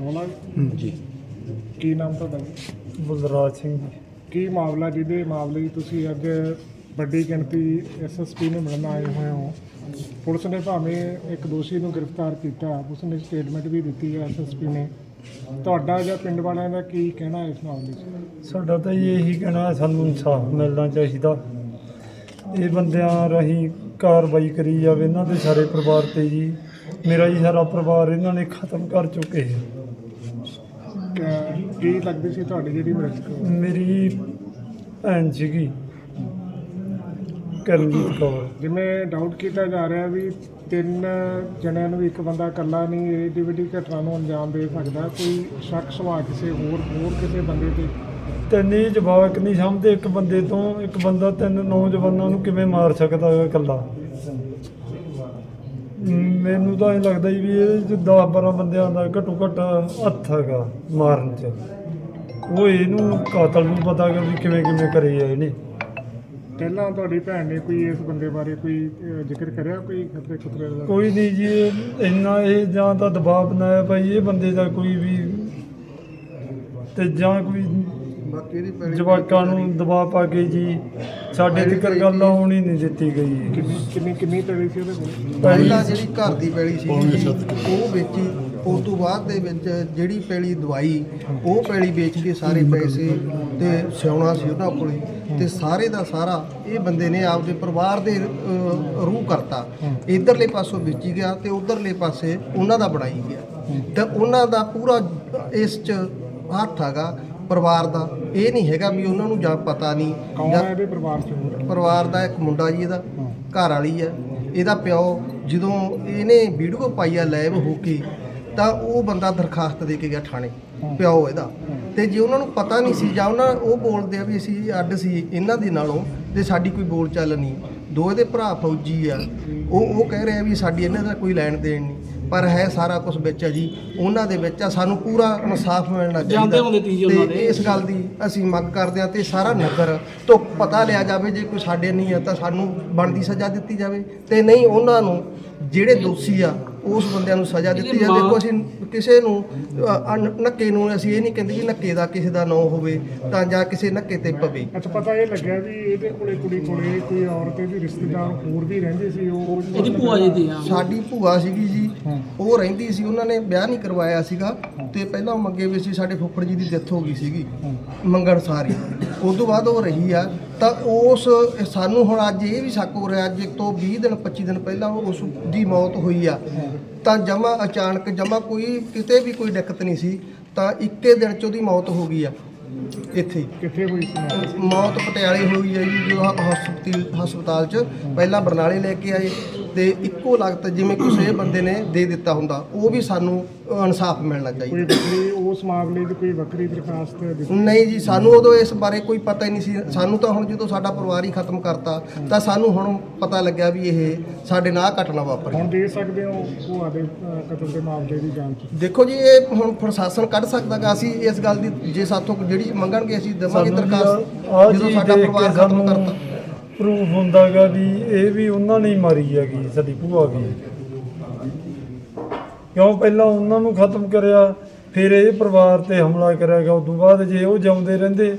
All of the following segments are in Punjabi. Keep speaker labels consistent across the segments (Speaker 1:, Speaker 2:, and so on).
Speaker 1: ਰੋਲਾ
Speaker 2: ਜੀ।
Speaker 1: ਕੀ ਨਾਮ ਤੁਹਾਡਾ ਜੀ?
Speaker 3: ਬਲਰਾਜ ਸਿੰਘ ਜੀ।
Speaker 1: ਕੀ ਮਾਮਲਾ ਜਿਹਦੇ ਮਾਮਲੇ ਤੁਸੀਂ ਅੱਜ ਵੱਡੀ ਗਿਣਤੀ ਐਸਐਸਪੀ ਨੂੰ ਮਿਲਣ ਆਏ ਹੋਏ ਹੋ? ਪੁਲਿਸ ਨੇ ਭਾਵੇਂ ਇੱਕ ਦੋਸ਼ੀ ਨੂੰ ਗ੍ਰਿਫਤਾਰ ਕੀਤਾ ਉਸ ਨੇ ਸਟੇਟਮੈਂਟ ਵੀ ਦਿੱਤੀ ਹੈ ਐਸਐਸਪੀ ਨੇ। ਤੁਹਾਡਾ ਜਾਂ ਪਿੰਡ ਵਾਲਿਆਂ ਦਾ ਕੀ ਕਹਿਣਾ ਇਸ ਮਾਮਲੇ 'ਚ?
Speaker 3: ਸਾਡਾ ਤਾਂ ਜੀ ਇਹੀ ਕਹਿਣਾ ਹੈ, ਸਾਨੂੰ ਇਨਸਾਫ ਮਿਲਣਾ ਚਾਹੀਦਾ। ਇਹ ਬੰਦਿਆਂ ਰਾਹੀਂ ਕਾਰਵਾਈ ਕਰੀ ਜਾਵੇ ਇਹਨਾਂ ਦੇ ਸਾਰੇ ਪਰਿਵਾਰ ਤੇ ਜੀ। ਮੇਰਾ ਜੀ ਸਾਰਾ ਪਰਿਵਾਰ ਇਹਨਾਂ ਨੇ ਖਤਮ ਕਰ ਚੁੱਕੇ ਹੈ
Speaker 1: ਕ- ਲੱਗਦੀ ਸੀ ਤੁਹਾਡੀ ਜਿਹੜੀ ਮ੍ਰਿਤਕ
Speaker 3: ਮੇਰੀ ਭੈਣ ਸੀਗੀ ਕਰਨਜੀਤ ਕੌਰ।
Speaker 1: ਜਿਵੇਂ ਡਾਊਟ ਕੀਤਾ ਜਾ ਰਿਹਾ ਵੀ ਤਿੰਨ ਜਣਿਆਂ ਨੂੰ ਇੱਕ ਬੰਦਾ ਇਕੱਲਾ ਨਹੀਂ ਇਹ ਏਡੀ ਵੱਡੀ ਘਟਨਾ ਨੂੰ ਅੰਜਾਮ ਦੇ ਸਕਦਾ ਕੋਈ ਸ਼ੱਕ ਸੁਭਾਅ ਕਿਸੇ ਹੋਰ ਹੋਰ ਕਿਸੇ ਬੰਦੇ ਤੇ?
Speaker 3: ਤਿੰਨ ਹੀ ਜਵਾਕ ਨਹੀਂ ਸਮਝਦੇ ਇੱਕ ਬੰਦੇ ਤੋਂ ਇੱਕ ਬੰਦਾ ਤਿੰਨ ਨੌਜਵਾਨਾਂ ਨੂੰ ਕਿਵੇਂ ਮਾਰ ਸਕਦਾ ਹੈ ਇਕੱਲਾ? ਮੈਨੂੰ ਤਾਂ ਇਹ ਲੱਗਦਾ ਜੀ ਵੀ ਇਹ 'ਚ 10 12 ਬੰਦਿਆਂ ਦਾ ਘੱਟੋ ਘੱਟ ਹੱਥ ਹੈਗਾ ਮਾਰਨ 'ਚ। ਉਹ ਇਹਨੂੰ ਕਾਤਲ ਨੂੰ ਪਤਾ ਕਿ ਵੀ ਕਿਵੇਂ ਕਿਵੇਂ ਕਰੇ ਆ ਇਹਨੇ।
Speaker 1: ਪਹਿਲਾਂ ਤੁਹਾਡੀ ਭੈਣ ਨੇ ਕੋਈ ਇਸ ਬੰਦੇ ਬਾਰੇ ਕੋਈ ਅਹ, ਜ਼ਿਕਰ ਕਰਿਆ ਕੋਈ ਖਤਰੇ ਖਤਰੇ ਦਾ?
Speaker 3: ਕੋਈ ਨਹੀਂ ਜੀ ਇਹ ਇੰਨਾ ਇਹ ਜਾਂ ਤਾਂ ਦਬਾਅ ਬਣਾਇਆ ਭਾਈ ਇਹ ਬੰਦੇ ਦਾ ਕੋਈ ਵੀ ਤੇ ਜਾਂ ਕੋਈ
Speaker 2: ਬਾਕੀ ਇਹਦੀ ਪਹਿਲੀ
Speaker 3: ਜਵਾਕਾਂ ਨੂੰ ਦਬਾਅ ਪਾ ਕੇ ਜੀ। ਸਾਡੇ ਤੱਕ ਗੱਲ ਆਉਣ ਹੀ ਨਹੀਂ ਦਿੱਤੀ ਗਈ।
Speaker 1: ਕਿੰਨੀ ਕਿੰਨੀ ਕਿੰਨੀ ਤੜੀ ਸੀ ਉਹਦੇ ਕੋਲ?
Speaker 2: ਪਹਿਲਾਂ ਜਿਹੜੀ ਘਰ ਦੀ ਪੈਲੀ ਸੀ ਉਹ ਵੇਚੀ ਉਸ ਤੋਂ ਬਾਅਦ ਦੇ ਵਿੱਚ ਜਿਹੜੀ ਪੈਲੀ ਦਵਾਈ ਉਹ ਪੈਲੀ ਵੇਚ ਕੇ ਸਾਰੇ ਪੈਸੇ ਤੇ ਸਿਉਣਾ ਸੀ ਉਹਨਾਂ ਕੋਲੇ। ਤੇ ਸਾਰੇ ਦਾ ਸਾਰਾ ਇਹ ਬੰਦੇ ਨੇ ਆਪਦੇ ਪਰਿਵਾਰ ਦੇ ਅਹ, ਰੂਹ ਕਰਤਾ। ਇਧਰਲੇ ਪਾਸੋਂ ਵੇਚੀ ਗਿਆ ਤੇ ਉਧਰਲੇ ਪਾਸੇ ਉਹਨਾਂ ਦਾ ਬਣਾਈ ਗਿਆ। ਤੇ ਉਹਨਾਂ ਦਾ ਪੂਰਾ ਇਸ ਚ ਹੱਥ ਹੈਗਾ। ਪਰਿਵਾਰ ਦਾ ਇਹ ਨਹੀਂ ਹੈਗਾ ਵੀ ਉਹਨਾਂ ਨੂੰ ਜਾਂ ਪਤਾ ਨਹੀਂ
Speaker 1: ਕੌਣ
Speaker 2: ਜਾਂ
Speaker 1: ਹੈ ਇਹਦੇ ਪਰਿਵਾਰ ਚ? ਹੋਰ
Speaker 2: ਪਰਿਵਾਰ ਦਾ ਇੱਕ ਮੁੰਡਾ ਜੀ ਇਹਦਾ ਘਰ ਵਾਲੀ ਆ ਇਹਦਾ ਪਿਓ ਜਦੋਂ ਇਹਨੇ ਵੀਡੀਓ ਪਾਈ ਆ ਲਾਈਵ ਹੋ ਕੇ ਤਾਂ ਉਹ ਬੰਦਾ ਦਰਖਾਸਤ ਦੇ ਕੇ ਗਿਆ ਥਾਣੇ ਪਿਓ ਇਹਦਾ। ਤੇ ਜੇ ਉਹਨਾਂ ਨੂੰ ਪਤਾ ਨਹੀਂ ਸੀ ਜਾਂ ਉਹਨਾਂ ਉਹ ਬੋਲਦੇ ਆ ਵੀ ਅਸੀਂ ਅੱਡ ਸੀ ਇਹਨਾਂ ਦੇ ਨਾਲੋਂ ਤੇ ਸਾਡੀ ਕੋਈ ਬੋਲ ਚੱਲ ਨਹੀਂ। ਦੋ ਇਹਦੇ ਭਰਾ ਫੌਜੀ ਆ ਉਹ ਉਹ ਕਹਿ ਰਹੇ ਵੀ ਸਾਡੀ ਇਹਨਾਂ ਦਾ ਕੋਈ ਲੈਣ ਦੇਣ ਨਹੀਂ। ਪਰ ਹੈ ਸਾਰਾ ਕੁਝ ਵਿੱਚ ਆ ਜੀ। ਉਹਨਾਂ ਦੇ ਵਿੱਚ ਆ ਸਾਨੂੰ ਪੂਰਾ ਇਨਸਾਫ ਮਿਲਣਾ ਚਾਹੀਦਾ। ਤੇ ਇਸ ਗੱਲ ਦੀ ਅਸੀਂ ਮੰਗ ਕਰਦੇ ਹਾਂ ਤੇ ਸਾਰਾ ਨਗਰ ਤੋਂ ਪਤਾ ਲਿਆ ਜਾਵੇ ਜੇ ਕੋਈ ਸਾਡੇ ਨਹੀਂ ਆ ਤਾਂ ਸਾਨੂੰ ਬਣਦੀ ਸਜ਼ਾ ਦਿੱਤੀ ਜਾਵੇ। ਤੇ ਨਹੀਂ ਉਹਨਾਂ ਨੂੰ ਜਿਹੜੇ ਦੋਸ਼ੀ ਆ ਉਸ ਬੰਦਿਆਂ ਨੂੰ ਸਜ਼ਾ ਦਿੱਤੀ ਜਾਵੇ ਦੇਖੋ ਅਸੀਂ ਕਿਸੇ ਨੂੰ ਅ, ਅਨ- ਨੱਕੇ ਨੂੰ ਅਸੀਂ ਇਹ ਨਹੀਂ ਕਹਿੰਦੇ ਕਿ ਨੱਕੇ ਦਾ ਕਿਸੇ ਦਾ ਨਾਂ ਹੋਵੇ ਤਾਂ ਜਾਂ ਕਿਸੇ ਨੱਕੇ ਤੇ ਪਵੇ।
Speaker 1: ਅੱਛਾ ਪਤਾ ਇਹ ਲੱਗਿਆ ਵੀ ਇਹਦੇ ਕੋਲੇ ਕੁੜੀ ਕੋਲੇ ਕੋਈ ਔਰਤ ਇਹਦੀ ਰਿਸ਼ਤੇਦਾਰ ਹੋਰ ਵੀ ਰਹਿੰਦੇ ਸੀ ਉਹ ਇਹਦੀ ਭੂਆ ਜੀ ਦੀ
Speaker 2: ਸਾਡੀ ਭੂਆ ਸੀਗੀ ਜੀ। ਉਹ ਰਹਿੰਦੀ ਸੀ ਉਹਨਾਂ ਨੇ ਵਿਆਹ ਨਹੀਂ ਕਰਵਾਇਆ ਸੀਗਾ। ਤੇ ਪਹਿਲਾਂ ਉਹ ਮੰਗੇ ਵੀ ਸੀ ਸਾਡੇ ਫੁੱਫੜ ਜੀ ਦੀ ਡੈਥ ਹੋ ਗਈ ਸੀਗੀ। ਮੰਗਣ ਸਾਰੀ। ਉਸ ਤੋਂ ਬਾਅਦ ਉਹ ਰਹੀ ਆ। ਤਾਂ ਉਸ ਸਾਨੂੰ ਹੁਣ ਅੱਜ ਇਹ ਵੀ ਸ਼ੱਕ ਹੋ ਰਿਹਾ ਅੱਜ ਤੋਂ 20 ਦਿਨ 25 ਦਿਨ ਪਹਿਲਾਂ ਉਸ ਦੀ ਮੌਤ ਹੋਈ ਆ ਤਾਂ ਜਮਾ ਅਚਾਨਕ ਜਮਾ ਕੋਈ ਕਿਤੇ ਵੀ ਕੋਈ ਦਿੱਕਤ ਨਹੀਂ ਸੀ ਤਾਂ ਇੱਕੇ ਦਿਨ ਚ ਉਹਦੀ ਮੌਤ ਹੋ ਗਈ ਆ ਇੱਥੇ।
Speaker 1: ਕਿੱਥੇ ਹੋਈ ਸੀ ਮੌਤ?
Speaker 2: ਮੌਤ ਪਟਿਆਲੇ ਹੋਈ ਹੈ ਜੀ ਜੋ ਹਸਪਤਾਲ ਹਸਪਤਾਲ 'ਚ ਪਹਿਲਾਂ ਬਰਨਾਲੇ ਲੈ ਕੇ ਆਏ ਤੇ ਇੱਕੋ ਲਗਤ ਜਿਵੇਂ ਕਿਸੇ ਬੰਦੇ ਨੇ ਦੇ ਦਿੱਤਾ ਹੁੰਦਾ ਉਹ ਵੀ ਸਾਨੂੰ ਇਨਸਾਫ ਮਿਲਣਾ
Speaker 1: ਕੋਈ
Speaker 2: ਚਾਹੀਦਾ
Speaker 1: ਵੱਖਰੀ ਉਸ ਮਾਮਲੇ ਦੀ ਕੋਈ ਵੱਖਰੀ ਦਰਖਾਸਤ ਦਿੱਤੀ
Speaker 2: ਨਹੀਂ ਜੀ ਸਾਨੂੰ ਉਦੋਂ ਇਸ ਬਾਰੇ ਕੋਈ ਪਤਾ ਹੀ ਨਹੀਂ ਸੀ। ਸਾਨੂੰ ਤਾਂ ਹੁਣ ਜਦੋਂ ਸਾਡਾ ਪਰਿਵਾਰ ਹੀ ਖਤਮ ਕਰਤਾ ਤਾਂ ਸਾਨੂੰ ਹੁਣ ਪਤਾ ਲੱਗਿਆ ਵੀ ਇਹ ਸਾਡੇ ਨਾਲ ਘਟਨਾ ਵਾਪਰੀ।
Speaker 1: ਹੁਣ ਦੇ ਸਕਦੇ ਹੋ ਭੂਆ ਦੇ ਕਤਲ ਦੇ ਮਾਮਲੇ ਦੀ ਜਾਂਚ?
Speaker 2: ਦੇਖੋ ਜੀ ਇਹ ਹੁਣ ਪ੍ਰਸ਼ਾਸਨ ਕੱਢ ਸਕਦਾ ਗਾ। ਅਸੀਂ ਇਸ ਗੱਲ ਦੀ ਜੇ ਸਾਥੋਂ ਜਿਹੜੀ ਮੰਗਣਗੇ ਅਸੀਂ ਦੇਵਾਂਗੇ
Speaker 3: ਸਾਨੂੰ
Speaker 2: ਦਰਖਾਸਤ ਜਦੋਂ ਸਾਡਾ ਪਰਿਵਾਰ ਖਤਮ ਕਰਤਾ।
Speaker 3: ਪ੍ਰੂਫ ਹੁੰਦਾਗਾ ਵੀ ਇਹ ਵੀ ਉਹਨਾਂ ਨੇ ਹੀ ਮਾਰੀ ਹੈਗੀ ਸਾਡੀ ਭੂਆ ਵੀ। ਕਿਉਂ ਪਹਿਲਾਂ ਉਹਨਾਂ ਨੂੰ ਖਤਮ ਕਰਿਆ ਫਿਰ ਇਹ ਪਰਿਵਾਰ ਤੇ ਹਮਲਾ ਕਰਿਆ ਗਿਆ ਉਸ ਤੋਂ ਬਾਅਦ ਜੇ ਉਹ ਜਿਉਂਦੇ ਰਹਿੰਦੇ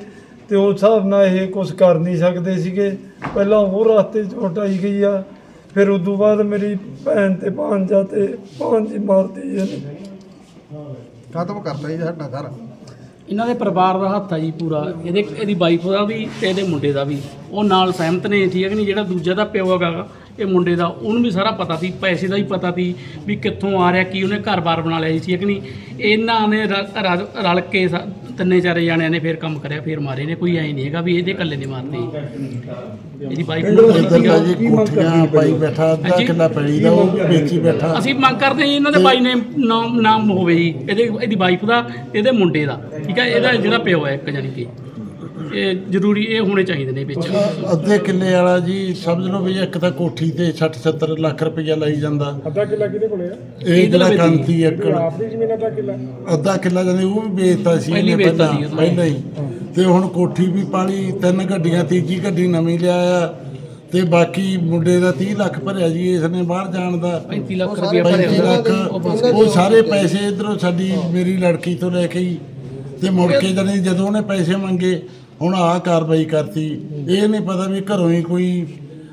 Speaker 3: ਤੇ ਉਸ ਹਿਸਾਬ ਨਾਲ ਇਹ ਕੁਝ ਕਰ ਨਹੀਂ ਸਕਦੇ ਸੀਗੇ। ਪਹਿਲਾਂ ਉਹ ਰਸਤੇ 'ਚ ਹਟਾਈ ਗਈ ਆ ਫਿਰ ਉਸ ਤੋਂ ਬਾਅਦ ਮੇਰੀ ਭੈਣ ਤੇ ਭਾਂਜਾ ਤੇ ਭਾਂਜੀ ਮਾਰਤੀ ਇਹਨੇ
Speaker 2: ਖਤਮ ਕਰਤਾ ਜੀ ਸਾਡਾ ਘਰ
Speaker 4: ਇਹਨਾਂ ਦੇ ਪਰਿਵਾਰ ਦਾ ਹੱਥ ਆ ਜੀ ਪੂਰਾ ਇਹਦੇ ਇਹਦੀ ਵਾਈਫ ਦਾ ਵੀ ਤੇ ਇਹਦੇ ਮੁੰਡੇ ਦਾ ਵੀ। ਉਹ ਨਾਲ ਸਹਿਮਤ ਨੇ ਠੀਕ ਹੈ ਕਿ ਨਹੀਂ? ਜਿਹੜਾ ਦੂਜਾ ਦਾ ਪਿਓ ਹੈਗਾ ਇਹ ਮੁੰਡੇ ਦਾ ਉਹਨੂੰ ਵੀ ਸਾਰਾ ਪਤਾ ਸੀ ਪੈਸੇ ਦਾ ਵੀ ਪਤਾ ਸੀ ਵੀ ਕਿੱਥੋਂ ਆ ਰਿਹਾ ਕੀ ਉਹਨੇ ਘਰ-ਬਾਰ ਬਣਾ ਲਿਆ ਸੀ ਠੀਕ ਹੈ ਕਿ ਨਹੀਂ? ਇਹਨਾਂ ਨੇ ਰਲ ਕੇ ਤਿੰਨੇ ਚਾਰੇ ਜਾਣਿਆਂ ਨੇ ਫੇਰ ਕੰਮ ਕਰਿਆ ਫੇਰ ਮਾਰੇ ਨੇ ਕੋਈ ਐ ਨਹੀਂ ਹੈਗਾ ਵੀ ਇਹਦੇ ਇਕੱਲੇ ਨੇ ਮਾਰਦੇ ਇਹਦੀ ਵਾਈਫ ਨੂੰ ਸੀਗਾ।
Speaker 5: ਜੀ ਕੋਠੀਆਂ ਪਾਈ ਬੈਠਾ ਅੱਧਾ। ਕਿੱਲਾ ਪੈਲੀ ਦਾ ਉਹ ਵੇਚੀ ਬੈਠਾ।
Speaker 4: ਅਸੀਂ ਮੰਗ ਕਰਦੇ ਹਾਂ ਜੀ ਇਹਨਾਂ ਦੇ ਬਾਈ ਨੇ ਨਾਮ ਨਾਮ ਹੋਵੇ ਜੀ ਇਹਦੇ ਇਹਦੀ ਵਾਈਫ ਦਾ ਇਹਦੇ ਮੁੰਡੇ ਦਾ ਠੀਕ ਹੈ? ਇਹਦਾ ਜਿਹੜਾ ਪਿਓ ਹੈ ਇੱਕ ਜਾਨੀ ਕਿ। ਇਹ ਜ਼ਰੂਰੀ ਇਹ ਹੋਣੇ ਚਾਹੀਦੇ ਨੇ ਵਿੱਚ।
Speaker 5: ਅੱਧੇ ਕਿੱਲੇ ਵਾਲਾ ਜੀ ਸਮਝ ਲਓ ਵੀ ਇੱਕ ਤਾਂ ਕੋਠੀ ਤੇ 60 70 ਲੱਖ ਰੁਪਈਆ ਲਈ ਜਾਂਦਾ।
Speaker 1: ਅੱਧਾ ਕਿੱਲਾ ਕਿਹਦੇ ਕੋਲੇ ਆ?
Speaker 5: ਇਹ ਜਿਹੜਾ ਕੰਤੀ
Speaker 1: ਇਹ
Speaker 5: ਏਕੜ
Speaker 1: ਜ਼ਮੀਨ ਅੱਧਾ ਕਿੱਲਾ।
Speaker 5: ਅੱਧਾ ਕਿੱਲਾ ਜਾਂਦੇ ਉਹ ਵੀ ਵੇਚਤਾ ਸੀ
Speaker 4: ਪਹਿਲੀ
Speaker 5: ਇਹਨੇ
Speaker 4: ਵੇਚਤਾ
Speaker 5: ਪਹਿਲਾਂ
Speaker 4: ਸੀ ਉਹਨੇ।
Speaker 5: ਪਹਿਲਾਂ ਹੀ। ਤੇ ਹੁਣ ਕੋਠੀ ਵੀ ਪਾਲੀ ਤਿੰਨ ਗੱਡੀਆਂ ਤੀਜੀ ਗੱਡੀ ਨਵੀਂ ਲਿਆਇਆ। ਤੇ ਬਾਕੀ ਮੁੰਡੇ ਦਾ 30 ਲੱਖ ਭਰਿਆ ਜੀ ਇਸ ਨੇ ਬਾਹਰ ਜਾਣ ਦਾ।
Speaker 4: 35 ਲੱਖ ਰੁਪਏ ਭਰਿਆ
Speaker 5: 35
Speaker 4: ਹੋਇਆ।
Speaker 5: ਲੱਖ
Speaker 4: ਉਹ
Speaker 5: ਸਾਰੇ ਪੈਸੇ ਇਧਰੋਂ ਸਾਡੀ ਮੇਰੀ ਲੜਕੀ ਤੋਂ ਲੈ ਕੇ ਹੀ ਤੇ ਮੁੜ ਕੇ ਜਣੀ ਜਦੋਂ ਉਹਨੇ ਪੈਸੇ ਮੰਗੇ ਹੁਣ ਆਹ ਕਾਰਵਾਈ ਕਰਤੀ। ਇਹ ਨਹੀਂ ਪਤਾ ਵੀ ਘਰੋਂ ਹੀ ਕੋਈ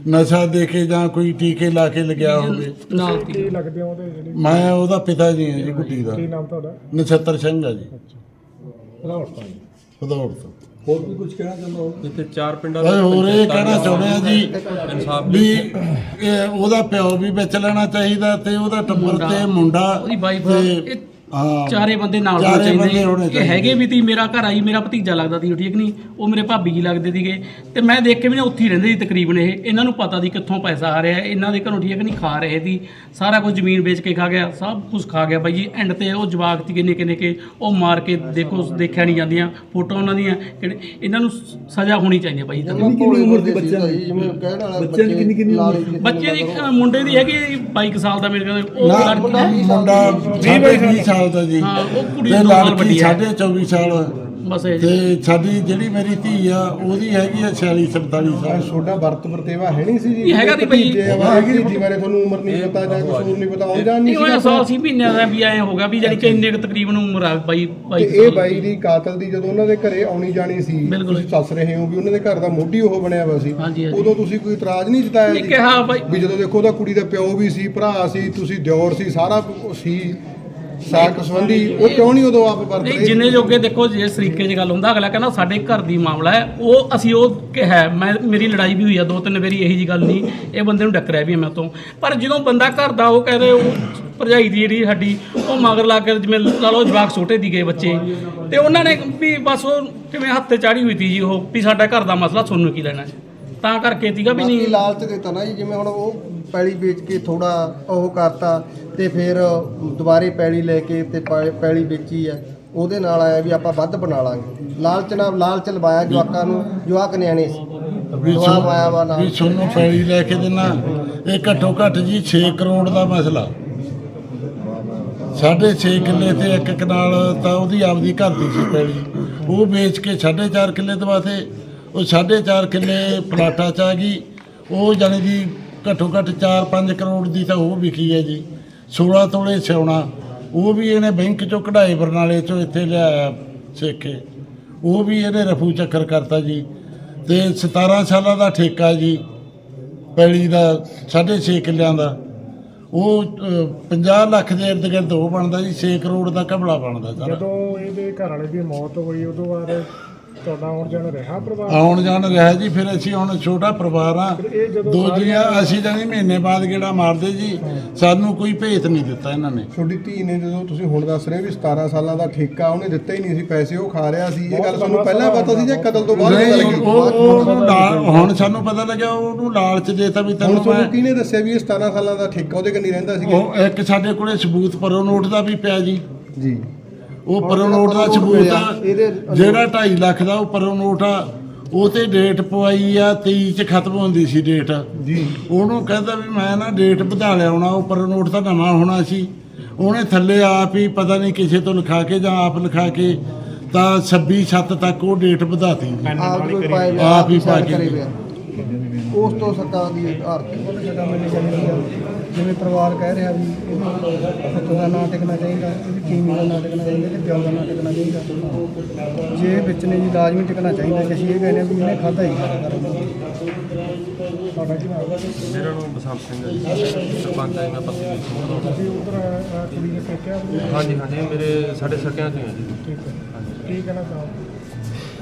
Speaker 5: ਨਸ਼ਾ ਦੇ ਕੇ ਜਾਂ ਕੋਈ ਟੀਕੇ ਲਾ ਕੇ ਲਗਿਆ ਹੋਵੇ।
Speaker 4: ਨਾਲ ਤੀ
Speaker 1: ਕੀ ਲੱਗਦੇ ਹੋ ਉਹਦੇ ਜਿਹੜੀ
Speaker 5: ਮੈਂ ਉਹਦਾ ਪਿਤਾ ਜੀ ਹਾਂ ਜੀ ਗੁੱਡੀ ਦਾ।
Speaker 1: ਕੀ ਨਾਮ ਤੁਹਾਡਾ?
Speaker 5: ਨਛੱਤਰ ਸਿੰਘ ਆ ਜੀ।
Speaker 1: ਰਾਵਤ ਤੋਂ
Speaker 5: ਵਧੌੜ ਤੋਂ।
Speaker 6: ਜਿੱਥੇ ਚਾਰ ਪਿੰਡਾਂ
Speaker 5: ਓਏ ਹੋਰ ਇਹ ਕਹਿਣਾ ਚਾਹੁੰਦੇ ਆ ਜੀ
Speaker 6: ਇਨਸਾਫ
Speaker 5: ਵੀ ਇਹ ਉਹਦਾ ਪਿਓ ਵੀ ਵਿੱਚ ਲੈਣਾ ਚਾਹੀਦਾ ਤੇ ਉਹਦਾ ਟੱਬਰ ਤੇ ਮੁੰਡਾ
Speaker 4: ਉਹਦੀ ਵਾਈਫ
Speaker 5: ਹਾਂ।
Speaker 4: ਚਾਰੇ ਬੰਦੇ ਨਾਲ
Speaker 5: ਚਾਰੇ
Speaker 4: ਹੋਣੇ
Speaker 5: ਬੰਦੇ ਹੋਣੇ
Speaker 4: ਚਾਹੀਦੇ ਇਹ ਹੈਗੇ ਵੀ ਤੀ ਮੇਰਾ ਘਰ ਆਈ ਮੇਰਾ ਭਤੀਜਾ ਲੱਗਦਾ ਸੀ ਠੀਕ ਨਹੀਂ ਉਹ ਮੇਰੇ ਭਾਬੀ ਜੀ ਲੱਗਦੇ ਸੀਗੇ। ਤੇ ਮੈਂ ਦੇਖ ਕੇ ਵੀ ਨਾ ਉੱਥੇ ਹੀ ਰਹਿੰਦੇ ਸੀ ਤਕਰੀਬਨ ਇਹ। ਇਹਨਾਂ ਨੂੰ ਪਤਾ ਸੀ ਕਿੱਥੋਂ ਪੈਸਾ ਆ ਰਿਹਾ। ਇਹਨਾਂ ਦੇ ਘਰੋਂ ਠੀਕ ਨਹੀਂ ਖਾ ਰਹੇ ਸੀ ਸਾਰਾ ਕੁਝ ਜ਼ਮੀਨ ਵੇਚ ਕੇ ਖਾ ਗਿਆ। ਸਭ ਕੁਝ ਖਾ ਗਿਆ ਬਾਈ ਜੀ। ਐਂਡ ਤੇ ਉਹ ਜਵਾਕ ਤੀ ਕਿੰਨੇ ਕਿੰਨੇ ਕੇ ਉਹ ਮਾਰ ਕੇ ਦੇਖੋ ਦੇਖਿਆ ਨਹੀਂ ਜਾਂਦੀਆਂ। ਫੋਟੋ ਉਹਨਾਂ ਦੀਆਂ। ਕਿਹੜੇ- ਇਹਨਾਂ ਨੂੰ ਸ- ਸਜ਼ਾ ਹੋਣੀ ਚਾਹੀਦੀ ਹੈ ਬਾਈ ਜੀ।
Speaker 2: ਕਿੰਨੀ ਕਿੰਨੀ ਉਮਰ ਦੇ ਬੱਚਿਆਂ ਦੀ? ਜਿਵੇਂ ਕਹਿਣ ਵਾਲਾ ਬੱਚੇ ਕਿੰਨੀ ਕਿੰਨੀ ਉਮਰ
Speaker 4: ਬੱਚੇ ਦੀ ਮੁੰਡੇ ਦੀ ਹੈਗੀ 22 ਸਾਲ ਦਾ ਮੇਰੇ ਕੋਲ ਉਹ
Speaker 5: ਨਾ
Speaker 4: ਲੜਕੀ
Speaker 5: ਮੁੰਡਾ 20 ਸਾਲ ਦਾ ਜੀ।
Speaker 4: ਹਾਂ ਉਹ ਕੁੜੀ
Speaker 5: ਤੇ
Speaker 4: ਦੋ ਸਾਲ
Speaker 5: ਲੜਕੀ
Speaker 4: ਵੱਡੀ ਹੈ।
Speaker 5: 24 ਸਾਲ।
Speaker 4: ਬਸ ਇਹ।
Speaker 5: ਤੇ ਸਾਡੀ ਜਿਹੜੀ ਮੇਰੀ ਧੀ ਆ ਉਹਦੀ ਹੈਗੀ ਆ 46 47 ਸਾਲ।
Speaker 7: ਤੁਹਾਡਾ ਵਰਤ ਵਰਤੇਵਾ ਹੈ ਨਹੀਂ ਸੀ ਜੀ।
Speaker 4: ਇਹ ਹੈਗਾ ਤੀ ਬਈ।
Speaker 7: ਜੇ ਹੈਗੀ ਜੀ ਬਾਰੇ ਤੁਹਾਨੂੰ ਉਮਰ ਨਹੀਂ ਪਤਾ ਜਾਂ ਕਸੂਰ ਨਹੀਂ ਪਤਾ ਆਉਂ ਜਾਣ
Speaker 4: ਨਹੀਂ
Speaker 7: ਨਹੀਂ
Speaker 4: ਉਹ
Speaker 7: ਸੀ
Speaker 4: ਸਾਲ ਸੀ ਮਹੀਨਿਆਂ ਦਾ ਵੀ ਐ ਹੋਗਾ ਵੀ ਜਾਨੀ ਕਿ ਇੰਨੇ ਕੁ ਤਕਰੀਬਨ ਉਮਰ ਆ ਬਾਈ
Speaker 7: ਤੇ
Speaker 4: ਬਾਈ
Speaker 7: ਇਹ ਬਾਈ ਦੀ ਕਾਤਲ ਦੀ ਜਦੋਂ ਉਹਨਾਂ ਦੇ ਘਰੇ ਆਉਣੀ ਜਾਣੀ ਸੀ
Speaker 4: ਬਿਲਕੁਲ।
Speaker 7: ਤੁਸੀਂ ਦੱਸ ਰਹੇ ਹੋ ਵੀ ਉਹਨਾਂ ਦੇ ਘਰ ਦਾ ਮੋਢੀ ਉਹ ਬਣਿਆ ਹੋਇਆ ਸੀ।
Speaker 4: ਹਾਂਜੀ, ਹਾਂਜੀ।
Speaker 7: ਉਦੋਂ ਤੁਸੀਂ ਕੋਈ ਇਤਰਾਜ਼ ਨਹੀਂ ਜਤਾਇਆ
Speaker 4: ਨਹੀਂ
Speaker 7: ਜੀ?
Speaker 4: ਕਿਹਾ ਬਾਈ।
Speaker 7: ਵੀ ਜਦੋਂ ਦੇਖੋ ਉਹਦਾ ਕੁੜੀ ਦਾ ਪਿਓ ਵੀ ਸੀ ਭਰਾ ਸੀ ਤੁਸੀਂ ਦਿਓਰ ਸੀ ਸਾਰਾ ਕੁ- ਸੀ। ਸਾਕ ਸੰਬੰਧੀ ਉਹ ਕਿਉਂ ਨਹੀਂ ਉਦੋਂ ਆਪ
Speaker 4: ਨਹੀਂ
Speaker 7: ਵਰਤਦੇ
Speaker 4: ਜਿੰਨੇ ਜੋਗੇ ਦੇਖੋ ਜੇ ਸਰੀਕੇ 'ਚ ਗੱਲ ਹੁੰਦਾ ਅਗਲਾ ਕਹਿੰਦਾ ਸਾਡੇ ਘਰ ਦੀ ਮਾਮਲਾ ਹੈ। ਉਹ ਅਸੀਂ ਉਹ ਕਿਹਾ ਮੈਂ ਮੇਰੀ ਲੜਾਈ ਵੀ ਹੋਈ ਆ ਦੋ ਤਿੰਨ ਵਾਰੀ ਇਹੀ ਜੀ ਗੱਲ ਨਹੀਂ। ਇਹ ਬੰਦੇ ਨੂੰ ਡੱਕਰਿਆ ਵੀ ਮੈਂ ਤੋਂ। ਪਰ ਜਦੋਂ ਬੰਦਾ ਘਰ ਦਾ ਉਹ ਕਹਦੇ ਉਹ ਭਰਜਾਈ ਦੀ ਜਿਹੜੀ ਸਾਡੀ ਉਹ ਮਗਰ ਲਾ ਕੇ ਜਿਵੇਂ ਲਾ ਲਓ ਜਵਾਕ ਛੋਟੇ ਦੀਗੇ ਬੱਚੇ। ਤੇ ਉਹਨਾਂ ਨੇ ਵੀ ਬਸ ਉਹ ਕਿਵੇਂ ਹੱਥ ਚਾੜੀ ਹੋਈ ਤੀ ਜੀ ਉਹ ਵੀ ਸਾਡਾ ਘਰ ਦਾ ਮਸਲਾ ਤੁਹਾਨੂੰ ਕੀ ਲੈਣਾ ਹੈ। ਤਾਂ ਕਰਕੇ ਤੀਗਾ ਵੀ
Speaker 2: ਬਾਕੀ
Speaker 4: ਨਹੀਂ।
Speaker 2: ਲਾਲਚ ਦਿੱਤਾ ਨਾ ਜੀ ਜਿਵੇਂ ਹੁਣ ਉਹ ਪੈਲੀ ਵੇਚ ਕੇ ਥੋੜਾ ਉਹ ਕਰਤਾ ਤੇ ਫਿਰ ਦੁਬਾਰੇ ਪੈਲੀ ਲੈ ਕੇ ਤੇ ਪੈ- ਪੈਲੀ ਵੇਚੀ ਆ ਉਹਦੇ ਨਾਲ ਆਇਆ ਵੀ ਆਪਾਂ ਵੱਧ ਬਣਾ ਲਾਂਗੇ। ਲਾਲਚ ਨਾਲ ਲਾਲਚ ਲਵਾਇਆ ਜਵਾਕਾਂ ਨੂੰ ਜਵਾਕ ਨਿਆਣੇ ਸੀ।
Speaker 5: ਵੀ
Speaker 2: ਜਵਾਬ ਆਇਆ ਵਾ ਨਾਲ।
Speaker 5: ਵੀ ਸੋਨੂੰ ਪੈੜੀ ਲੈ ਕੇ ਦੇਣਾ ਇਹ ਘੱਟੋ ਘੱਟ ਜੀ 6 ਕਰੋੜ ਦਾ ਮਸਲਾ। ਸਾਢੇ 6 ਕਿੱਲੇ ਤੇ ਇੱਕ ਕਨਾਲ ਤਾਂ ਉਹਦੀ ਆਪਦੀ ਘਰ ਦੀ ਸੀ ਪੈੜੀ ਉਹ ਵੇਚ ਕੇ 4.5 ਕਿੱਲੇ ਦਵਾਤੇ ਉਹ 4.5 ਕਿੱਲੇ ਪਲਾਟਾ ਚ ਆ ਗਈ। ਉਹ ਜਾਣੀ ਜੀ ਘੱਟੋ ਘੱਟ 4-5 ਕਰੋੜ ਦੀ ਤਾਂ ਉਹ ਵਿਕੀ ਹੈ ਜੀ। 16 ਤੋਲੇ ਸਿਉਣਾ। ਉਹ ਵੀ ਇਹਨੇ ਬੈਂਕ ਚੋਂ ਕਢਾਏ ਬਰਨਾਲੇ ਚੋਂ ਇੱਥੇ ਲਿਆਇਆ ਸੇਖੇ। ਉਹ ਵੀ ਇਹਨੇ ਰਫੂ ਚੱਕਰ ਕਰਤਾ ਜੀ। ਤੇ 17 ਸਾਲਾਂ ਦਾ ਠੇਕਾ ਜੀ ਪੈਲੀ ਦਾ 6.5 ਕਿੱਲਿਆਂ ਦਾ। ਉਹ ਅ, 50 ਲੱਖ ਦੇ ਇਰਦ ਗਿਰਦ ਉਹ ਬਣਦਾ ਜੀ 6 ਕਰੋੜ ਦਾ ਕਬਲਾ ਬਣਦਾ ਸਾਰਾ।
Speaker 1: ਜਦੋਂ ਇਹਦੇ ਘਰ ਵਾਲੇ ਦੀ ਮੌਤ ਹੋਈ ਉਦੋਂ ਬਾਅਦ ਤੁਹਾਡਾ ਆਉਣ ਜਾਣ ਰਿਹਾ ਪਰਿਵਾਰ?
Speaker 5: ਆਉਣ ਜਾਣ ਰਿਹਾ ਜੀ ਫਿਰ ਅਸੀਂ ਹੁਣ ਛੋਟਾ ਪਰਿਵਾਰ ਆ।
Speaker 1: ਇਹ ਜਦੋਂ
Speaker 5: ਦੋ ਜੀਆਂ ਅਸੀਂ ਜਾਨੀ ਮਹੀਨੇ ਬਾਅਦ ਗੇੜਾ ਮਾਰਦੇ ਜੀ। ਸਾਨੂੰ ਕੋਈ ਭੇਤ ਨਹੀਂ ਦਿੱਤਾ ਇਹਨਾਂ ਨੇ।
Speaker 7: ਤੁਹਾਡੀ ਧੀ ਨੇ ਜਦੋਂ ਤੁਸੀਂ ਹੁਣ ਦੱਸ ਰਹੇ ਹੋ ਵੀ 17 ਸਾਲਾਂ ਦਾ ਠੇਕਾ ਉਹਨੇ ਦਿੱਤਾ ਹੀ ਨਹੀਂ ਸੀ ਪੈਸੇ ਉਹ ਖਾ ਰਿਹਾ ਸੀ। ਇਹ ਗੱਲ ਤੁਹਾਨੂੰ ਪਹਿਲਾਂ ਪਤਾ ਸੀ ਜਾਂ ਕਤਲ ਤੋਂ ਬਾਅਦ ਪਤਾ
Speaker 5: ਨਹੀਂ
Speaker 7: ਲੱਗੀ
Speaker 5: ਉਹ ਉਹਨੂੰ ਲਾਲ ਹੁਣ ਸਾਨੂੰ ਪਤਾ ਲੱਗਿਆ ਉਹਨੂੰ ਲਾਲਚ ਦੇਤਾ ਵੀ
Speaker 7: ਹੁਣ
Speaker 5: ਤੈਨੂੰ
Speaker 7: ਤੁਹਾਨੂੰ
Speaker 5: ਮੈਂ
Speaker 7: ਕਿਹਨੇ ਦੱਸਿਆ ਵੀ ਇਹ 17 ਸਾਲਾਂ ਦਾ ਠੇਕਾ ਉਹਦੇ ਕੰਨੀ ਰਹਿੰਦਾ ਸੀ?
Speaker 5: ਉਹ ਇੱਕ ਸਾਡੇ ਕੋਲੇ ਸਬੂਤ ਪਰੋ ਨੋਟ ਦਾ ਵੀ ਪਿਆ ਜੀ।
Speaker 7: ਜੀ।
Speaker 5: ਉਹ ਪਰੋ ਨੋਟ ਦਾ ਸਬੂਤ ਆ ਜਿਹੜਾ 2.5 ਲੱਖ ਦਾ ਉਹ ਪਰੋ ਨੋਟ ਆ ਉਹ ਤੇ ਡੇਟ ਪਵਾਈ ਆ 23 ਚ ਖਤਮ ਹੁੰਦੀ ਸੀ ਡੇਟ
Speaker 7: ਜੀ।
Speaker 5: ਉਹਨੂੰ ਕਹਿੰਦਾ ਵੀ ਮੈਂ ਨਾ ਡੇਟ ਵਧਾ ਲਿਆਉਣਾ ਉਹ ਪਰੋ ਨੋਟ ਤਾਂ ਨਵਾਂ ਹੋਣਾ ਸੀ। ਉਹਨੇ ਥੱਲੇ ਆਪ ਹੀ ਪਤਾ ਨਹੀਂ ਕਿਸੇ ਤੋਂ ਲਿਖਾ ਕੇ ਜਾਂ ਆਪ ਲਿਖਾ ਕੇ ਤਾਂ 26 7 ਤੱਕ ਉਹ ਡੇਟ ਵਧਾਤੀ।
Speaker 2: ਆਪ
Speaker 5: ਹੀ ਪਾ ਕੇ।
Speaker 2: ਉਸ ਤੋਂ ਸਰਕਾਰ ਦੀ ਆਰਥ
Speaker 8: ਜਿਵੇਂ ਪਰਿਵਾਰ ਕਹਿ ਰਿਹਾ ਵੀ ਇਹਨੂੰ ਪੁੱਤ ਦਾ ਨਾਂ ਟਿਕਣਾ ਚਾਹੀਦਾ ਇਹਦੀ ਟੀਮ ਦਾ ਨਾਂ ਟਿਕਣਾ ਚਾਹੀਦਾ ਤੇ ਪਿਓ ਦਾ ਨਾਂ ਟਿਕਣਾ ਚਾਹੀਦਾ। ਜੇ ਵਿੱਚ ਨੇ ਜੀ ਲਾਜ਼ਮੀ ਟਿਕਣਾ ਚਾਹੀਦਾ ਕਿ ਅਸੀਂ ਇਹ ਕਹਿੰਦੇ ਹਾਂ ਵੀ ਇਹਨੇ ਖਾਧਾ ਹੀ
Speaker 1: ਕੀ ਨਾਮ ਹੈ?
Speaker 6: ਮੇਰਾ ਨਾਮ ਬਸੰਤ ਸਿੰਘ ਹੈ ਜੀ। ਸਰਪੰਚ ਹੈ ਮੈਂ ਪੱਤੀ ਸਿੰਘ
Speaker 1: ਤੁਸੀਂ ਉਧਰ ਕੁੜੀ ਨੇ ਪੇਕਿਆ
Speaker 6: ਹਾਂਜੀ ਹਾਂਜੀ ਮੇਰੇ ਸਾਡੇ ਸਕਿਆਂ ਤੋਂ ਹੈ ਜੀ।
Speaker 1: ਠੀਕ ਹੈ। ਕੀ ਕਹਿਣਾ ਚਾਹੋ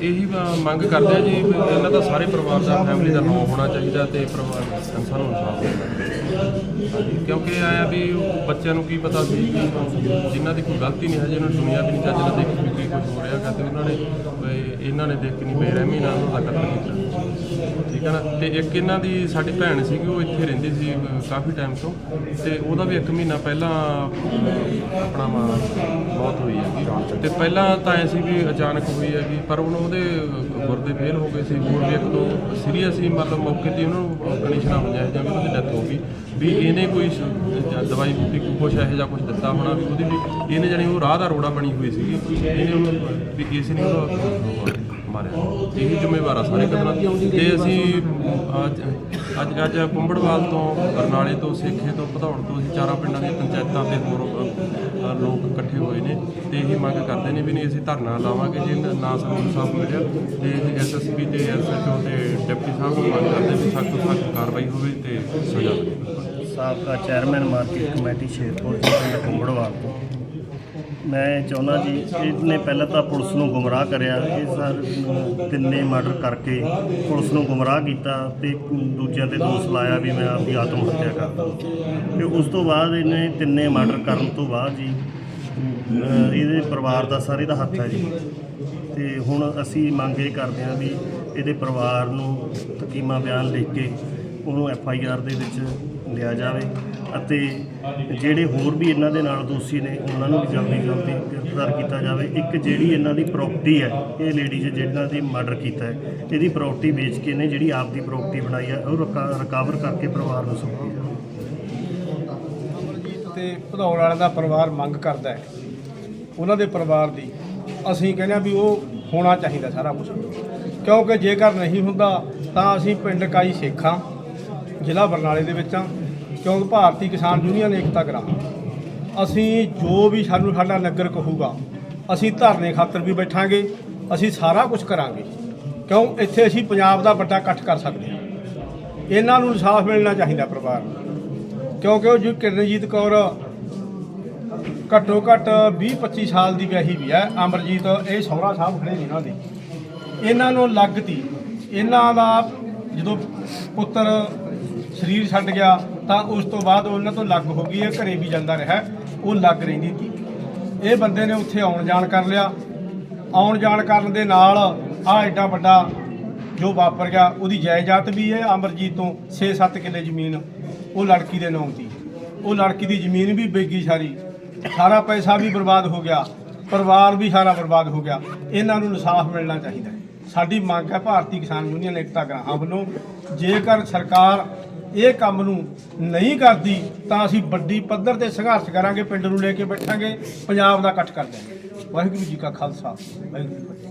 Speaker 6: ਇਹੀ ਮੰਗ ਕਰਦੇ ਆ ਜੀ ਇਹਨਾਂ ਦਾ ਸਾਰੇ ਪਰਿਵਾਰ ਦਾ ਫੈਮਿਲੀ ਦਾ ਨਾਮ ਹੋਣਾ ਚਾਹੀਦਾ ਤੇ ਪਰਿਵਾਰ ਸਾਨੂੰ ਇਨਸਾਫ ਮਿਲਣਾ ਹਾਂਜੀ, ਕਿਉਂਕਿ ਆਇਆ ਵੀ ਬੱਚਿਆਂ ਨੂੰ ਕੀ ਪਤਾ ਸੀ ਕਿ ਜਿਨ੍ਹਾਂ ਦੀ ਕੋਈ ਗਲਤੀ ਨਹੀਂ ਹੈ ਜਿਹਨਾਂ ਨੂੰ ਦੁਨੀਆ ਵੀ ਨਹੀਂ ਚੱਜ ਨਾਲ ਦੇਖੀ ਵੀ ਕੀ ਕੁਝ ਹੋ ਰਿਹਾ ਗਾ ਉਹਨਾਂ ਨੇ ਇਹਨਾਂ ਨੇ ਦੇਖ ਕੇ ਨਹੀਂ ਬੇਰਹਿਮੀ ਨਾਲ ਉਹਨਾਂ ਦਾ ਕਤਲ ਕੀਤਾ ਠੀਕ ਹੈ ਨਾ? ਤੇ ਇੱਕ ਇਹਨਾਂ ਦੀ ਸਾਡੀ ਭੈਣ ਸੀਗੀ, ਉਹ ਇੱਥੇ ਰਹਿੰਦੀ ਸੀ ਕਾਫੀ ਟਾਈਮ ਤੋਂ। ਤੇ ਉਹਦਾ ਵੀ ਇੱਕ ਮਹੀਨਾ ਪਹਿਲਾਂ ਆਪਣਾ ਮ- ਮੌਤ ਹੋਈ ਹੈਗੀ। ਤੇ ਪਹਿਲਾਂ ਤਾਂ ਐ ਸੀ ਵੀ ਅਚਾਨਕ ਹੋਈ ਹੈਗੀ, ਪਰ ਉਹਨੂੰ ਉਹਦੇ ਗੁਰਦੇ ਫੇਲ ਹੋ ਗਏ ਸੀ। ਹੋਰ ਵੀ ਇੱਕ ਦੋ ਸੀਰੀਅਸ ਸੀ, ਮਤਲਬ ਮੌਕੇ ਤੇ ਉਹਨਾਂ ਨੂੰ ਕੰਡੀਸ਼ਨਾਂ ਹੋਈਆਂ ਜਾਂ ਵੀ ਉਹਦੀ ਡੈਥ ਹੋ ਗਈ। ਵੀ ਇਹਨੇ ਕੋਈ ਦਵਾਈ ਬੂਟੀ ਕੁਛ ਇਹੋ ਜਿਹਾ ਕੁਝ ਦਿੱਤਾ ਹੋਣਾ ਵੀ ਉਹਦੀ ਵੀ ਇਹਨੇ ਜਾਣੀ ਉਹ ਰਾਹ ਦਾ ਰੋੜਾ ਬਣੀ ਹੋਈ ਸੀਗੀ। ਇਹਨੇ ਉਹਨੂੰ ਵੀ ਇਸ ਨੇ ਉਹਦਾ ਮਾਰਿਆ ਇਹੀ ਜ਼ਿੰਮੇਵਾਰ ਆ ਸਾਰੇ ਕਦਰਾਂ ਤੇ ਅਸੀਂ ਅੱਜ ਅੱਜ ਅੱਜ ਕੁੰਬੜਵਾਲ ਤੋਂ, ਬਰਨਾਲੇ ਤੋਂ, ਸੇਖੇ ਤੋਂ, ਭਦੌੜ ਤੋਂ ਅਸੀਂ ਚਾਰਾਂ ਪਿੰਡਾਂ ਦੀਆਂ ਪੰਚਾਇਤਾਂ ਤੇ ਹੋਰ ਲੋਕ ਇਕੱਠੇ ਹੋਏ ਨੇ। ਤੇ ਇਹੀ ਮੰਗ ਕਰਦੇ ਨੇ ਵੀ ਨਹੀਂ, ਅਸੀਂ ਧਰਨਾ ਲਾਵਾਂਗੇ ਜੇ ਨਾ ਸਾਨੂੰ ਇਨਸਾਫ ਮਿਲਿਆ। ਤੇ ਐਸਐਸਪੀ ਤੇ ਐਸਐਚਓ ਤੇ ਡਿਪਟੀ ਸਾਹਿਬ ਨੂੰ ਮੰਗ ਕਰਦੇ ਵੀ ਸਖਤ ਸਖਤ ਕਾਰਵਾਈ ਹੋਵੇ ਤੇ ਸਜ਼ਾ
Speaker 9: ਸਾਬਕਾ ਚੇਅਰਮੈਨ ਮਾਰਕੀਟ ਕਮੇਟੀ, ਸ਼ੇਰਪੁਰ ਜੀ ਪਿੰਡ ਤੋਂ। ਮੈਂ ਚਾਹੁੰਦਾ ਜੀ, ਇਹਨੇ ਪਹਿਲਾਂ ਤਾਂ ਪੁਲਿਸ ਨੂੰ ਗੁੰਮਰਾਹ ਕਰਿਆ, ਇਹ ਸਰ ਤਿੰਨੇ ਮਰਡਰ ਕਰਕੇ ਪੁਲਿਸ ਨੂੰ ਗੁੰਮਰਾਹ ਕੀਤਾ ਤੇ ਦੂਜਿਆਂ ਤੇ ਦੋਸ਼ ਲਾਇਆ ਵੀ ਮੈਂ ਆਪਦੀ ਆਤਮ ਹੱਤਿਆ ਕਰਦਾ ਤੇ ਉਸ ਤੋਂ ਬਾਅਦ ਇਹਨੇ ਤਿੰਨੇ ਮਰਡਰ ਕਰਨ ਤੋਂ ਬਾਅਦ ਜੀ ਇਹਦੇ ਪਰਿਵਾਰ ਦਾ ਸਾਰੇ ਦਾ ਹੱਥ ਹੈ ਜੀ। ਤੇ ਹੁਣ ਅਸੀਂ ਮੰਗ ਇਹ ਕਰਦੇ ਹਾਂ ਵੀ ਇਹਦੇ ਪਰਿਵਾਰ ਨੂੰ ਤਕੀਮਾ ਬਿਆਨ ਲਿਖ ਕੇ ਉਹਨੂੰ ਐਫ ਆਈ ਆਰ ਦੇ ਵਿੱਚ ਲਿਆ ਜਾਵੇ। ਅਤੇ ਜਿਹੜੇ ਹੋਰ ਵੀ ਇਹਨਾਂ ਦੇ ਨਾਲ ਦੋਸ਼ੀ ਨੇ, ਉਹਨਾਂ ਨੂੰ ਵੀ ਜਲਦੀ ਜਲਦੀ ਗ੍ਰਿਫਤਾਰ ਕੀਤਾ ਜਾਵੇ। ਇੱਕ ਜਿਹੜੀ ਇਹਨਾਂ ਦੀ ਪ੍ਰਾਪਰਟੀ ਹੈ, ਇਹ ਲੇਡੀਜ਼ ਜਿਹਨਾਂ ਦੀ ਮਰਡਰ ਕੀਤਾ ਹੈ, ਇਹਦੀ ਪ੍ਰਾਪਰਟੀ ਵੇਚ ਕੇ ਨੇ, ਜਿਹੜੀ ਆਪ ਦੀ ਪ੍ਰਾਪਰਟੀ ਬਣਾਈ ਹੈ ਉਹ ਰਿਕਵਰ ਕਰਕੇ ਪਰਿਵਾਰ ਨੂੰ ਸੌਂਪੀ ਜਾਵੇ
Speaker 10: ਤੇ ਭਦੌੜ ਵਾਲਿਆਂ ਦਾ ਪਰਿਵਾਰ ਮੰਗ ਕਰਦਾ ਹੈ। ਉਹਨਾਂ ਦੇ ਪਰਿਵਾਰ ਦੀ ਅਸੀਂ ਕਹਿੰਦੇ ਹਾਂ ਵੀ ਉਹ ਹੋਣਾ ਚਾਹੀਦਾ ਸਾਰਾ ਕੁਝ ਕਿਉਂਕਿ ਜੇਕਰ ਨਹੀਂ ਹੁੰਦਾ ਤਾਂ ਅਸੀਂ ਪਿੰਡ ਕਾਈ ਸੇਖਾਂ ਜ਼ਿਲ੍ਹਾ ਬਰਨਾਲੇ ਦੇ ਵਿੱਚ ਹਾਂ। ਕਿਉਂਕਿ ਭਾਰਤੀ ਕਿਸਾਨ ਯੂਨੀਅਨ ਏਕਤਾ ਗ੍ਰਾਮ। ਅਸੀਂ ਜੋ ਵੀ ਸਾਨੂੰ ਸਾਡਾ ਨਗਰ ਕਹੂਗਾ, ਅਸੀਂ ਧਰਨੇ ਖਾਤਰ ਵੀ ਬੈਠਾਂਗੇ, ਅਸੀਂ ਸਾਰਾ ਕੁਝ ਕਰਾਂਗੇ। ਕਿਉਂ? ਇੱਥੇ ਅਸੀਂ ਪੰਜਾਬ ਦਾ ਵੱਡਾ ਇਕੱਠ ਕਰ ਸਕਦੇ ਹਾਂ। ਇਹਨਾਂ ਨੂੰ ਇਨਸਾਫ ਮਿਲਣਾ ਚਾਹੀਦਾ ਪਰਿਵਾਰ ਨੂੰ। ਕਿਉਂਕਿ ਉਹ ਜੀ ਕਿਰਨਜੀਤ ਕੌਰ ਘੱਟੋ ਘੱਟ 20 25 ਸਾਲ ਦੀ ਵਿਆਹੀ ਵੀ ਹੈ। ਅਮਰਜੀਤ, ਇਹ ਸਹੁਰਾ ਸਾਹਿਬ ਖੜੇ ਨੇ ਇਹਨਾਂ ਦੇ। ਇਹਨਾਂ ਨੂੰ ਲੱਗਤੀ ਇਹਨਾਂ ਦਾ ਜਦੋਂ ਪੁੱਤਰ ਸਰੀਰ ਛੱਡ ਗਿਆ ਤਾਂ ਉਸ ਤੋਂ ਬਾਅਦ ਉਹਨਾਂ ਤੋਂ ਲੱਗ ਹੋ ਗਈ ਹੈ, ਘਰੇ ਵੀ ਜਾਂਦਾ ਰਿਹਾ। ਉਹ ਲੱਗ ਰਹਿੰਦੀ ਸੀ। ਇਹ ਬੰਦੇ ਨੇ ਉੱਥੇ ਆਉਣ ਜਾਣ ਕਰ ਲਿਆ। ਆਉਣ ਜਾਣ ਕਰਨ ਦੇ ਨਾਲ ਆ ਐਡਾ ਵੱਡਾ ਜੋ ਵਾਪਰ ਗਿਆ, ਉਹਦੀ ਜਾਇਦਾਦ ਵੀ ਹੈ ਅਮਰਜੀਤ ਤੋਂ 6-7 ਕਿੱਲੇ ਜ਼ਮੀਨ। ਉਹ ਲੜਕੀ ਦੇ ਨਾਮ ਦੀ। ਉਹ ਲੜਕੀ ਦੀ ਜ਼ਮੀਨ ਵੀ ਵੇਗੀ ਸਾਰੀ। ਸਾਰਾ ਪੈਸਾ ਵੀ ਬਰਬਾਦ ਹੋ ਗਿਆ। ਪਰਿਵਾਰ ਵੀ ਸਾਰਾ ਬਰਬਾਦ ਹੋ ਗਿਆ। ਇਹਨਾਂ ਨੂੰ ਇਨਸਾਫ ਮਿਲਣਾ ਚਾਹੀਦਾ ਸਾਡੀ ਮੰਗ ਹੈ ਭਾਰਤੀ ਕਿਸਾਨ ਯੂਨੀਅਨ ਏਕਤਾ ਗ੍ਰਾਹਾਂ ਵੱਲੋਂ, ਜੇਕਰ ਸਰਕਾਰ ਇਹ ਕੰਮ ਨੂੰ ਨਹੀਂ ਕਰਦੀ, ਤਾਂ ਅਸੀਂ ਵੱਡੀ ਪੱਧਰ ਤੇ ਸੰਘਰਸ਼ ਕਰਾਂਗੇ, ਪਿੰਡ ਨੂੰ ਲੈ ਕੇ ਬੈਠਾਂਗੇ, ਪੰਜਾਬ ਦਾ ਇਕੱਠ ਕਰ ਦਿਆਂਗੇ। ਵਾਹਿਗੁਰੂ ਜੀ ਕਾ ਖਾਲਸਾ, ਵਾਹਿਗੁਰੂ ਜੀ ਕੀ ਫਤਿਹ।